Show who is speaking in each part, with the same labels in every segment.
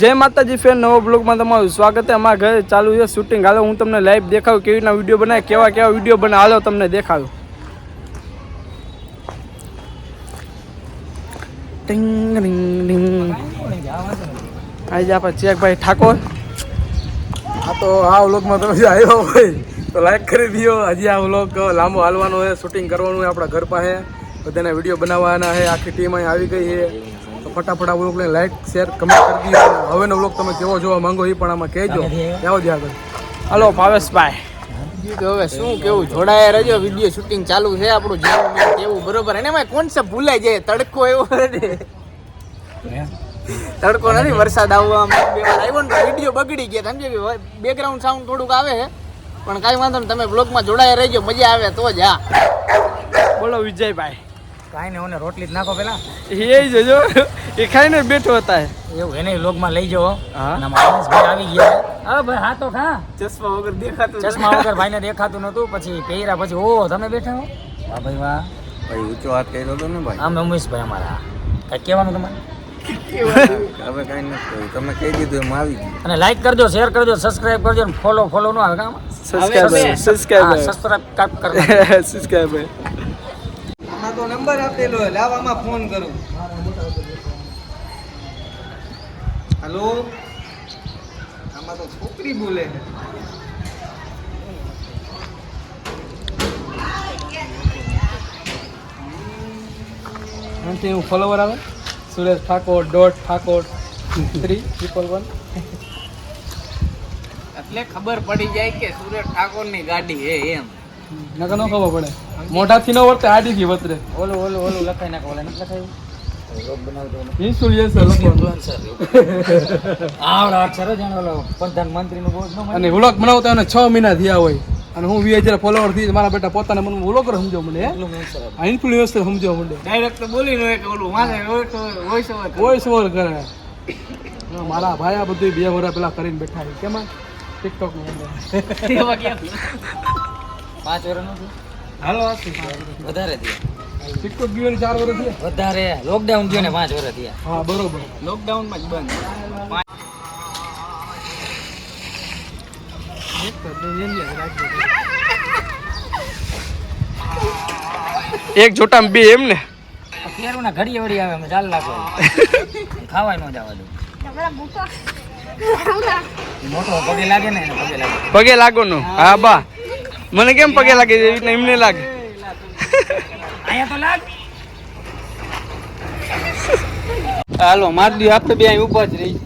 Speaker 1: જય માતાજી ફેન, નવો બ્લોગમાં તમારું સ્વાગત છે. અમારા ઘરે ચાલુ છે શૂટિંગ હાલો, હું તમને લાઈવ દેખાડું, કેવી રીતના વીડિયો બનાવે, કેવા કેવા વીડિયો બનાવે. હાલો, તમને દેખાડું. ટિંગ, રિંગ રિંગ. આજે આપણે ચેકભાઈ ઠાકોર.
Speaker 2: આ તો આ વ્લોગમાં તમે આવ્યો હોય, તો લાઈક કરી દો હજી આ વ્લોગ લાંબો હાલવાનો છે શૂટિંગ કરવાનું છે આપણા ઘર પાસે. બધાને વીડિયો બનાવવાના છે, આખી ટીમ અહીં આવી ગઈ છે. ફટાફટ આ વ્લોગને લાઈક શેર કમેન્ટ કરી દીધો હવેનો વ્લોગ તમે કેવો જોવા માંગો એ પણ આમાં કહેજો. આવો જ આગળ.
Speaker 1: હલો ભાવેશભાઈ.
Speaker 3: તો હવે શું કેવું જોડાયા રહેજો. વીડિયો શૂટિંગ ચાલુ છે આપણું જેવું ને કેવું બરોબર. અને એમાં કોન્સેપ્ટ ભૂલાઈ જાય. તડકો એવો નથી. તડકો નથી વરસાદ આવવા બે વાર આવ્યો ને વીડિયો બગડી ગયા. સમજે કે બેકગ્રાઉન્ડ સાઉન્ડ થોડુંક આવે છે. પણ કાંઈ વાંધો નહીં તમે બ્લોગમાં જોડાયા રહેજો. મજા આવે તો જ હા.
Speaker 1: બોલો વિજયભાઈ.
Speaker 4: કાંઈ ને ઓને રોટલી જ નાખો પેલા.
Speaker 1: એ જોજો જો. એ ખાઈને બેઠો હતા
Speaker 4: એવું એને લોગમાં લઈ જાઓ
Speaker 1: હા.
Speaker 4: અને માણસ આવી ગયા. હા ભાઈ હા તો ખા.
Speaker 1: ચશ્મા વગર દેખાતું
Speaker 4: ચશ્મા વગર ભાઈને દેખાતું નહોતું. પછી પહેર્યા પછી ઓ તમે બેઠા હો. ભાઈ વાહ.
Speaker 2: ભાઈ ઊંચો હાથ કર્યો હતો ને ભાઈ?
Speaker 4: આમ ઉમેશભાઈ અમારા. કઈ કહેવાનું તમારે?
Speaker 2: હવે કાંઈ નથી તમે કહી દીધું એમ આવી ગયું.
Speaker 4: અને લાઈક કરજો શેર કરજો સબસ્ક્રાઇબ કરજો ને ફોલો ફોલો નો આવે કામ
Speaker 1: સબસ્ક્રાઇબ સબસ્ક્રાઇબર
Speaker 4: સબસ્ક્રાઇબ કરજો
Speaker 1: સબસ્ક્રાઇબર
Speaker 2: તો નંબર આપેલો લાવવામાં ફોન કરું. હલો? આમાં તો છોકરી બોલે છે.
Speaker 1: હું ફોલોવર આવે? Suresh Thakor dot Thakor three triple one
Speaker 3: એટલે ખબર પડી જાય કે સુરેશ ઠાકોરની ગાડી હે એમ.
Speaker 1: નકર ન ખબર પડે. મોઢાથી ન વર્તે આડીથી વતરે
Speaker 4: ઓલું ઓલું ઓલું લખાઈ નાખો ઓલા નથી લખાયું?
Speaker 1: અને વ્લોગ બનાવતા એને છ મહિના થયા હોય. અને હું વીસ હજાર ફોલોવરથી મારા બેટા પોતાને મને વ્લોગર સમજો મને? ઇન્ફ્લુએન્સર સમજો મને
Speaker 3: ડાયરેક્ટ બોલી નો કે ઓલું વોઇસ ઓવર
Speaker 1: વોઇસ ઓવર કરે. મારા ભાઈ આ બધું બે વર્ષ પેલા કરીને બેઠા છે. કેમાં ટિકટોકનું
Speaker 4: પાંચ વર્ષનું
Speaker 1: હાલો
Speaker 4: વધારે થયા. વધારે. લોકડાઉન થયો ને પાંચ વર્ષ થયા.
Speaker 1: હા બરોબર.
Speaker 3: લોકડાઉન જ બંધ.
Speaker 1: એક જોટામાં બે એમ ને?
Speaker 4: કેરું ના ઘડીએ વળી આવે ચાલ લાગે ખાવાય ન જવા દઉં મોટો પગે લાગે ને પગે લાગે.
Speaker 1: પગે લાગો નું? હા બા. મને કેમ પગે લાગે છે? એવી એમને લાગે.
Speaker 4: અહીંયા તો લાગ.
Speaker 1: હાલો માર દી આપણે બે અહીં ઊભા જ રહી.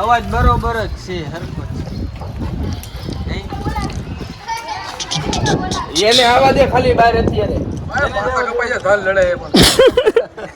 Speaker 1: અવાજ બરોબર જ છે હરખો એને આવા દે ખાલી બહાર અત્યારે.
Speaker 2: કપાઈ જાય ઢાલ લડે પણ.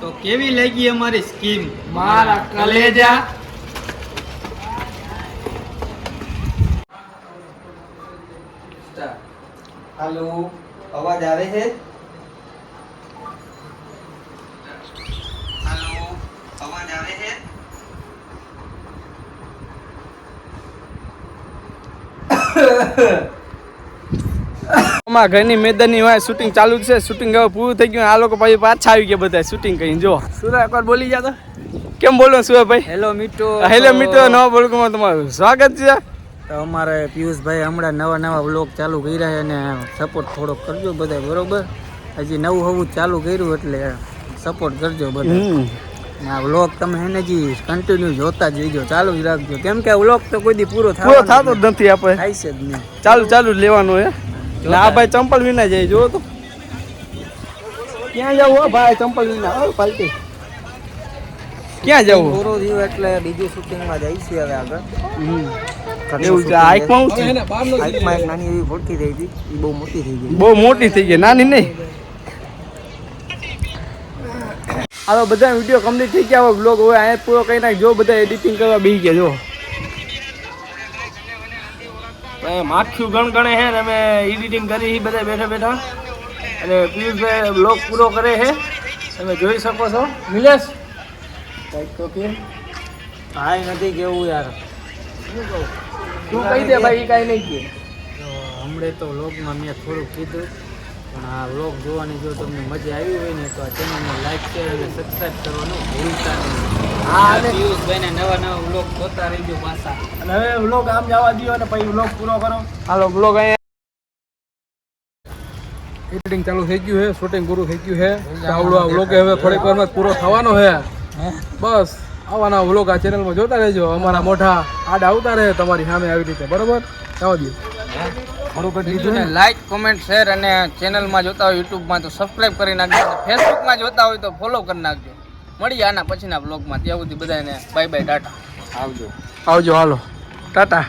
Speaker 3: તો કેવી લાગી અમારી સ્કીમ?
Speaker 1: મારા કલેજા?
Speaker 2: હાલો અવાજ આવે છે?
Speaker 1: અમારા ઘરની મેદાનની વાય શૂટિંગ ચાલુ છે. શૂટિંગ હવે પૂરું થઈ ગયું. આ લોકો પછી પાછા આવી ગયા બધા શૂટિંગ કરીને જો સુરા એકવાર બોલી ગયા તો કેમ બોલો સુરાભાઈ
Speaker 4: હેલો મિત્રો.
Speaker 1: હેલો મિત્રો નવા બોલકમાં તમારું સ્વાગત છે.
Speaker 4: તો અમારે પિયુષભાઈ હમણાં નવા નવા બ્લોગ ચાલુ કર્યા છે અને સપોર્ટ થોડોક કરજો બધા બરોબર? હજી નવું હવું ચાલુ કર્યું એટલે સપોર્ટ કરજો બધા આ વ્લોગ તમે એને જી કન્ટિન્યુ જોતા જ રહીજો ચાલુ જ રાખજો. કેમ કે વ્લોગ તો કોઈ દી પૂરો
Speaker 1: પૂરો થતો જ નથી. આપણે.
Speaker 4: થાય છે જ નહીં.
Speaker 1: ચાલુ ચાલુ જ લેવાનું હે. ને આ ભાઈ ચંપલ વિના જાય જો તો. ક્યાં જવું હો ભાઈ ચંપલ વિના? હો પાલટી. ક્યાં જવું?
Speaker 4: પૂરો થયું એટલે બીજું શૂટિંગમાં જાય છે હવે આગળ.
Speaker 1: એવું છે હાઈકમાં હું છે.
Speaker 4: હાઈકમાં એક નાની એવી ભડકી થઈ હતી. એ બહુ મોટી થઈ ગઈ.
Speaker 1: બહુ મોટી થઈ ગઈ નાની નહીં. હવે બધા વીડિયો કમ્પ્લીટ થઈ ગયા હવે બ્લોગ હવે અહીંયા પૂરો કરી નાખ. જો બધા એડિટિંગ કરવા બેસી ગયા જો. માખ્યું ગણ ગણે છે ને અમે એડિટિંગ કરી છે બધા બેઠા બેઠા. અને પિયુષભાઈ બ્લોગ પૂરો કરે છે તમે જોઈ શકો છો. નિલેશ? કંઈક તો કે.
Speaker 4: ભાઈ નથી કેવું યાર.
Speaker 1: તું કહી દે ભાઈ એ કાંઈ નહીં કે
Speaker 4: હમણે તો વ્લોગમાં મેં થોડુંક કીધું પણ આ વ્લોગ જોવાની જો તમને મજા આવી હોય ને તો આ ચેનલને લાઈક શેર અને સબસ્ક્રાઈબ કરવાનું ભૂલતા નહીં.
Speaker 1: હા અને
Speaker 4: પિયુષભાઈને નવા નવા વ્લોગ જોતા રહીજો પાછા.
Speaker 1: અને હવે વ્લોગ આમ જવા દો અને પછી વ્લોગ પૂરો કરો. હાલો વ્લોગ અહીંયા
Speaker 2: એડિટિંગ ચાલુ થઈ ગયું છે શૂટિંગ પૂરું થઈ ગયું છે. આવડો આ વ્લોગ હવે થોડીક વારમાં પૂરો થવાનો છે. બસ. આવાના વ્લોગ આ ચેનલમાં જોતા રહેજો. અમારા મોઢા આડ આવતા રહે તમારી સામે આવી રીતે. બરોબર? આવજો
Speaker 3: બીજું ને લાઈક કોમેન્ટ શેર અને ચેનલમાં જોતા હોય યુટ્યુબમાં તો સબસ્ક્રાઇબ કરી નાખજો ફેસબુકમાં જોતા હોય તો ફોલો કરી નાખજો. મળીએ આના પછીના બ્લોગમાં ત્યાં સુધી બધાને બાય બાય ટાટા. આવજો.
Speaker 1: આવજો હાલો. ટાટા.